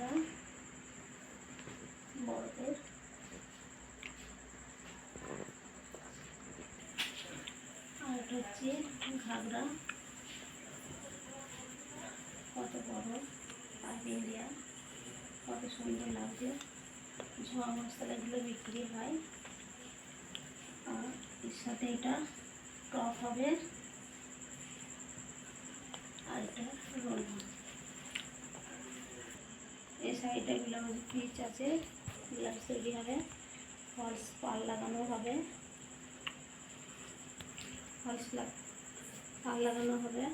আর হচ্ছে ঘাগরা, কত বড়? পাইপিং দেওয়া কত সুন্দর লাগছে। ঝোয়া মশলাগুলো বিক্রি হয়। আর এর সাথে এটা টপ হবে। আর এটা রোল হবে। সাইডে ব্লাউজ পিচ আছে ব্লাউজ তৈরি হবে ফলস পাল লাগানো হবে ফলস পাল লাগানো হবে।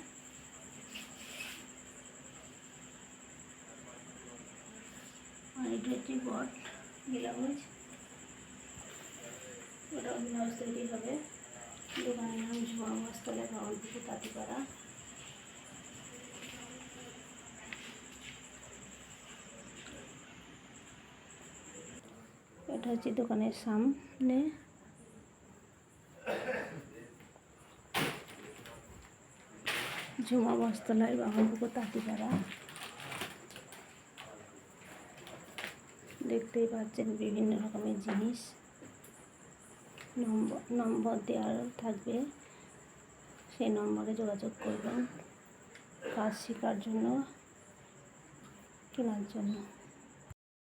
আর এটা হচ্ছে বট ব্লাউজ ওটা ব্লাউজ তৈরি হবে। দোকানের নাম ঝুয়া মস্তলে ভবনপুকুর তাঁতিপাড়া। এটা হচ্ছে দোকানের সামনে। ঝুমা বস্তলায় বাহনপুকুর তাঁতিপাড়া। দেখতেই পাচ্ছেন বিভিন্ন রকমের জিনিস। নম্বর নম্বর দেওয়া থাকবে। সেই নম্বরে যোগাযোগ করবেন। কাজ শেখার জন্য, কেনার জন্য।